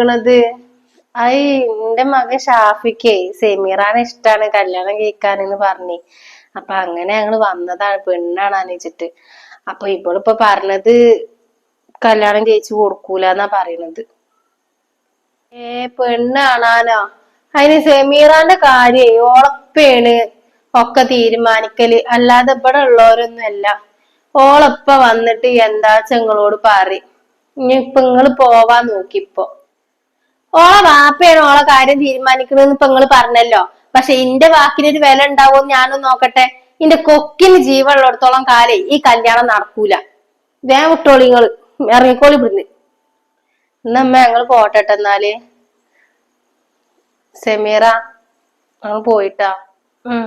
ചോദിക്കണത് അയ് എന്റെ മകൻ ഷാഫിക്കേ സെമീറാണ് ഇഷ്ടാണ് കല്യാണം കഴിക്കാനെന്ന് പറഞ്ഞു. അപ്പൊ അങ്ങനെ ഞങ്ങൾ വന്നതാണ് പെണ്ണാണ് വെച്ചിട്ട് അപ്പൊ ഇവളിപ്പോ പറഞ്ഞത് കല്യാണം കഴിച്ചു കൊടുക്കൂലെന്നാ പറയണത്. ഏ പെണ്ണാണാനോ? അതിന് സെമീറാന്റെ കാര്യേ ഓളപ്പേണ്. ഒക്കെ തീരുമാനിക്കൽ. അല്ലാതെ ഇവിടെ ഉള്ളവരൊന്നും അല്ല. ഓളപ്പ വന്നിട്ട് എന്താച്ച ചെങ്ങളോട് പറയും. ഇനി ഇപ്പൊ നിങ്ങൾ പോവാൻ നോക്കിപ്പോ ഓളെ വാപ്പയാണ് ഓളെ കാര്യം തീരുമാനിക്കണെന്ന് ഇപ്പൊ നിങ്ങൾ പറഞ്ഞല്ലോ. പക്ഷെ ഇന്റെ വാക്കിനൊരു വില ഉണ്ടാവും ഞാനൊന്ന് നോക്കട്ടെ. ഇന്റെ കൊക്കിന് ജീവനുള്ളിടത്തോളം കാലേ ഈ കല്യാണം നടക്കൂല. വേഗം വിട്ടോളി നിങ്ങൾ ഇറങ്ങിക്കോളി ഇവിടുന്ന്. എന്നമ്മ ഞങ്ങൾ പോട്ടെട്ടെ എന്നാൽ. സെമീറ ഞങ്ങൾ പോയിട്ടാ? ഉം.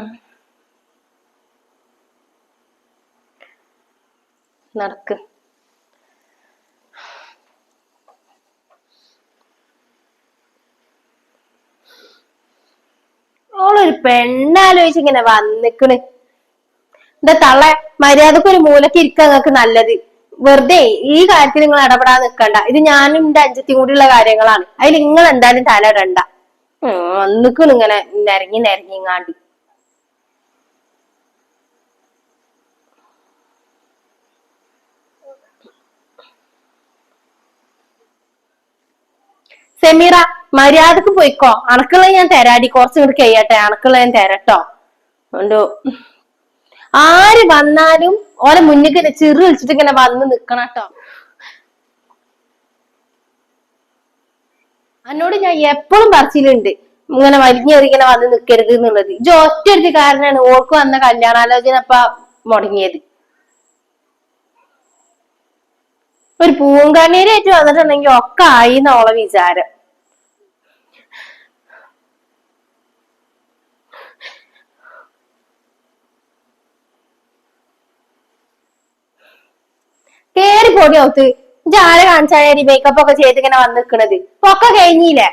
നടക്ക്. ഓളൊരു പെണ്ണാലോചിച്ച് ഇങ്ങനെ വന്നിക്കണ്. എന്താ തള്ള മര്യാദയ്ക്ക് ഒരു മൂലക്ക് ഇരിക്കാൻ നിങ്ങൾക്ക് നല്ലത്. വെറുതെ ഈ കാര്യത്തിൽ നിങ്ങൾ ഇടപെടാൻ നിൽക്കണ്ട. ഇത് ഞാനും എന്റെ അഞ്ചത്തിയും കൂടിയുള്ള കാര്യങ്ങളാണ്. അതിൽ നിങ്ങൾ എന്തായാലും തല ഇടണ്ട വന്നിക്കണ് ഇങ്ങനെ നിരങ്ങി നിരങ്ങിങ്ങാണ്ട് സെമീറ മര്യാദയ്ക്ക് പോയിക്കോ. അണക്കുള്ള ഞാൻ തരാടി. കുറച്ചും കൂടി കഴിയട്ടെ. അണക്കുള്ള ഞാൻ തരട്ടോ. അതുകൊണ്ട് ആര് വന്നാലും ഓലെ മുന്നിൽ ചെറു വിളിച്ചിട്ട് ഇങ്ങനെ വന്ന് നിക്കണം കേട്ടോ. എന്നോട് ഞാൻ എപ്പോഴും പറച്ചിലുണ്ട്. ഇങ്ങനെ വലിഞ്ഞേറി ഇങ്ങനെ വന്ന് നിൽക്കരുത് എന്നുള്ളത്. ഇത് ഒറ്റ കാരണമാണ് ഓൾക്ക് വന്ന കല്യാണാലോചന അപ്പ മുടങ്ങിയത്. ഒരു പൂങ്കണ്ണീരായിട്ട് വന്നിട്ടുണ്ടെങ്കിൽ ഒക്കെ ആയി എന്നോളെ വിചാരം. പൊടി ഔത്ത്. ഇജ്ജ് ആരെ കാണിച്ചാൽ മേക്കപ്പ് ഒക്കെ ചെയ്ത് ഇങ്ങനെ വന്ന് നിക്കണത്? ഒക്കെ കഴിഞ്ഞില്ലേ?